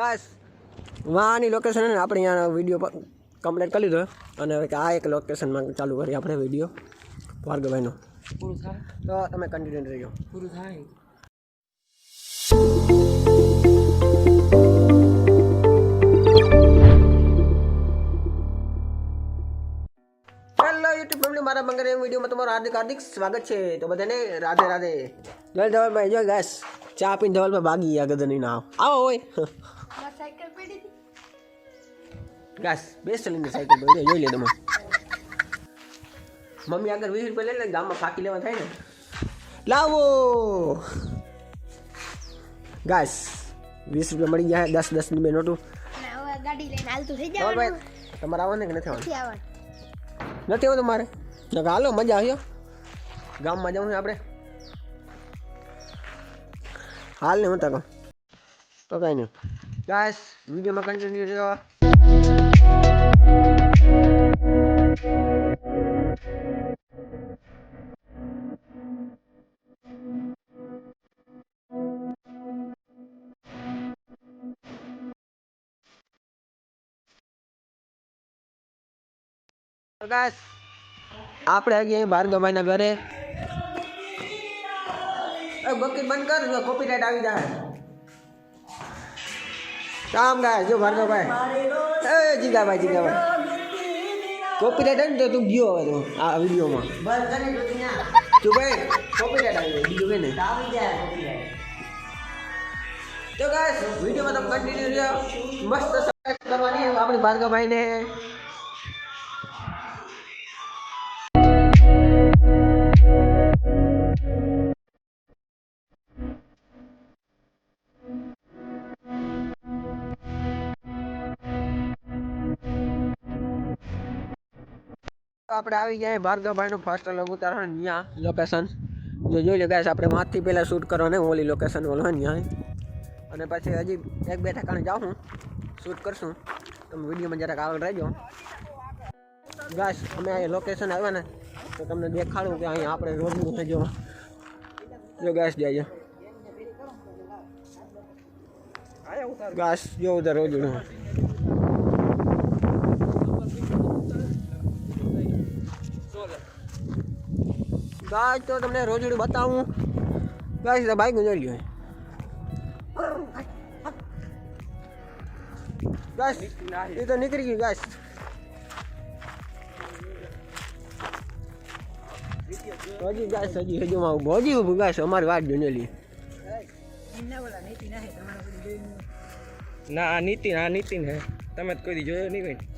Guys આની location ને આપણે અહીંયા વીડિયો કમ્પ્લીટ કરી લીધો અને હવે આ એક લોકેશનમાં ચાલુ કરીએ આપણે વીડિયો ભાર્ગવભાઈનો. પૂરું થાય? તો તમે કન્ટિન્યુ રહ્યો પૂરું થાય? યુટ્યુબ ફેમિલી મારા બંગરે વિડીયોમાં તમારું હાર્દિક હાર્દિક સ્વાગત છે. તો બધાને રાધે રાધે. જોલ ધવલભાઈ જો ગાઈસ ચા પીને ધવલભાઈ ભાગી ગયા ગદની ના આવો હોય સાયકલ પડી. હતી ગાસ બેસ્ટ લઈને સાયકલ પડી જોઈ લે તમે. મમ્મી આગળ વીસ રૂપિયા લઈ લે ગામમાં ફાકી લેવા થાય ને. લાવો! ગાસ વીસ રૂપિયા મળી ગયા દસ દસની બે નોટું. ગાડી લઈને હાલતું થઈ જાય તમારે આવવાનું કે નથી આવવાનું? નથી આવવાનું. નથી આવતું મારે? તો હાલો મજા આવ્યો ગામમાં જવું છે આપણે. હાલ ને હું તક તો કાંઈ નહીં. ગાઈસ વિડીયોમાં કન્ટિન્યુ રહેવા ગાઈસ આપણે આગળ ભાર્ગવભાઈના ઘરે. એ બકેટ બંધ કર, જો કોપીરાઇટ આવી જાય કામ ગાય, જો ભાર્ગવભાઈ એ જીગાભાઈ જીગાભાઈ કોપીરાઇટ આવી ને તો તું ગયો હવે તું, આ વિડીયોમાં. તું ભાઈ કોપીરાઇટ આવી બીજું કઈ નહીં. તો ગાય વિડીયોમાં તમે કન્ટિન્યુ રહ્યો. મસ્ત કરવાની, આપણી ભાર્ગવભાઈને આપણે આવી ગયા ભાર્ગવભાઈનું ફર્સ્ટ ઉતારવાનું ત્યાં લોકેશન જો જોઈ લે ગાઈસ આપણે માથથી પહેલાં શૂટ કરવાને, ઓલી લોકેશન ઓલો ત્યાં અને પછી હજી એક બે ઠેકાણે જાઉં હું. શૂટ કરશું. તમે વિડીયોમાં જરાક આગળ રહેજો. ગાઈસ અમે અહીંયા લોકેશન આવ્યા ને, તો તમને દેખાડું કે અહીંયા આપણે રોજનું થઈ જો જો ગાઈસ જાય ગાસ જો ઉધર રોજનું. ગાય તો તમને રોજડું બતાવું. ગાય બાઈક ગુજરી ગાય, એ તો નીકળી ગયું, ગાય. હજી ગાય હજી હજુ માં હજી ઊભું, ગાય અમારી વાત જોઈ ના નીતિન આ નીતિન હે તમે તો કોઈ જોયો નહીં ભાઈ?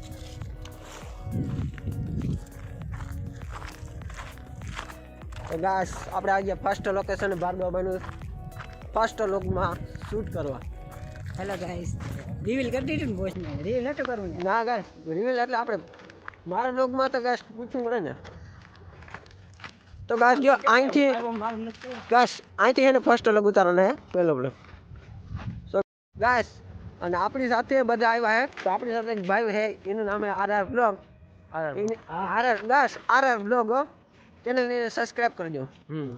તો ગાસ આપણે આજે ફર્સ્ટ લોકેશન ભાર્ગવભાઈનું ફર્સ્ટ લોકમાં શૂટ કરવા. હેલો ગાઈસ રિવીલ કરી દીધું ને બોસ ને રિવીલ નતું કરવું ને? ના ગાય રિવીલ એટલે આપણે મારા લોકમાં તો ગાસ પૂછવું પડે ને. તો ગાસ જો અહીંથી ગાસ અહીંથી એને ફર્સ્ટ લોક ઉતારવાનો હે પહેલો બ્લોક સો ગાસ અને આપણી સાથે બધા આવ્યા હે તો આપણી સાથે એક ભાઈ હે એનું નામ હે R R vlog R R guys R R vlog ચેનલને સબસ્ક્રાઈબ કરજો. હમ.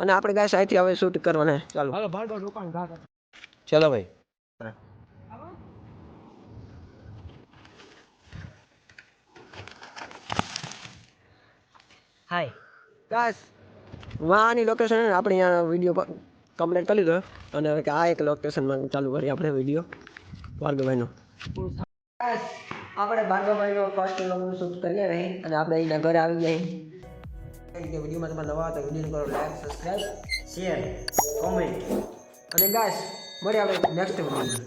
અને આપણે ગાય અહીંથી હવે શૂટ કરવાના. ચાલો. ચાલો હાલો ભાર્ગવ રોકાણ ઘા ચલો ભાઈ. હાય. ગાઈસ વાની લોકેશન આપણે અહીંયા વીડિયો કમ્પ્લીટ કરી લીધો અને હવે કે આ એક લોકેશનમાં ચાલુ કરીએ આપણે વીડિયો ભાર્ગવભાઈનો. આપણે ભાર્ગવભાઈનો ફર્સ્ટ લોગનું શૂટ કરીએ રહી અને આપણે એના ઘરે આવી இந்த वीडियो में तुम्हें लगा तो वीडियो करो लाइक सब्सक्राइब शेयर कमेंट અને ગાઈસ મળ્યા હવે નેક્સ્ટ વિડીયો